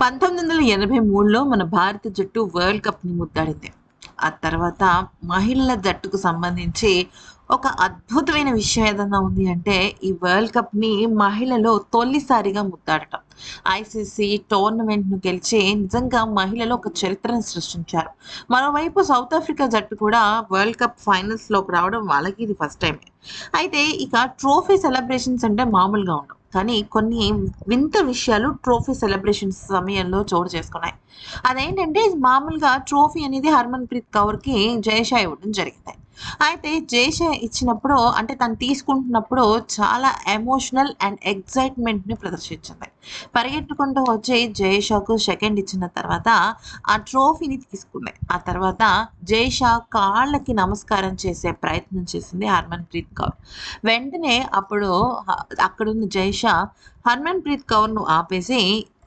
పంతొమ్మిది వందల ఎనభై మూడులో మన భారత జట్టు వరల్డ్ కప్ని ముద్దాడింది ఆ తర్వాత మహిళల జట్టుకు సంబంధించి ఒక అద్భుతమైన విషయం ఏదన్నా ఉంది అంటే ఈ వరల్డ్ కప్ని మహిళలు తొలిసారిగా ముద్దాడటం ఐసీసీ టోర్నమెంట్ను గెలిచి నిజంగా మహిళలు ఒక చరిత్రను సృష్టించారు. మరోవైపు సౌత్ ఆఫ్రికా జట్టు కూడా వరల్డ్ కప్ ఫైనల్స్లోకి రావడం వాళ్ళకి ఇది ఫస్ట్ టైం అయితే ఇక ట్రోఫీ సెలబ్రేషన్స్ అంటే మామూలుగా ఉండవు. కానీ కొన్ని వింత విషయాలు ట్రోఫీ సెలబ్రేషన్స్ సమయంలో చోటు చేసుకున్నాయి. అదేంటంటే మామూలుగా ట్రోఫీ అనేది హర్మన్ ప్రీత్ కౌర్కి జయషా ఇవ్వడం జరిగింది. అయితే జైష ఇచ్చినప్పుడు అంటే తను తీసుకుంటున్నప్పుడు చాలా ఎమోషనల్ అండ్ ఎగ్జైట్మెంట్ని ప్రదర్శించింది. పరిగెట్టుకుంటూ వచ్చి జైషాకు సెకండ్ ఇచ్చిన తర్వాత ఆ ట్రోఫీని తీసుకుంది. ఆ తర్వాత జైషా కాళ్ళకి నమస్కారం చేసే ప్రయత్నం చేసింది హర్మన్ ప్రీత్ కౌర్. వెంటనే అప్పుడు అక్కడున్న జైషా హర్మన్ ప్రీత్ కౌర్ను ఆపేసి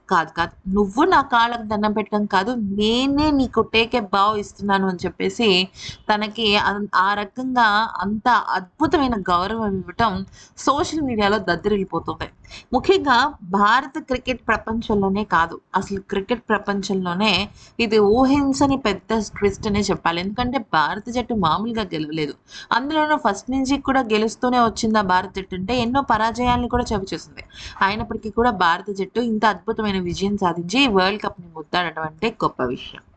కాదు కాదు. నువ్వు నా కాళ్ళకు దండం పెట్టడం కాదు నేనే నీకు టేకే బావ్ ఇస్తున్నాను అని చెప్పేసి తనకి ఆ రకంగా అంత అద్భుతమైన గౌరవం ఇవ్వటం సోషల్ మీడియాలో దద్దరిల్లిపోతుంది ముఖ్యంగా భారత క్రికెట్ ప్రపంచంలోనే కాదు అసలు క్రికెట్ ప్రపంచంలోనే ఇది ఊహించని పెద్ద ట్విస్ట్ అనే చెప్పాలి. ఎందుకంటే భారత జట్టు మామూలుగా గెలవలేదు. అందులోనూ ఫస్ట్ నుంచి కూడా గెలుస్తూనే వచ్చింది ఆ భారత జట్టు అంటే ఎన్నో పరాజయాల్ని కూడా చవిచూసింది అయినప్పటికీ కూడా భారత జట్టు ఇంత అద్భుతమైన విజయం సాధించి వరల్డ్ కప్ని ముద్దాడటం అంటే గొప్ప విషయం.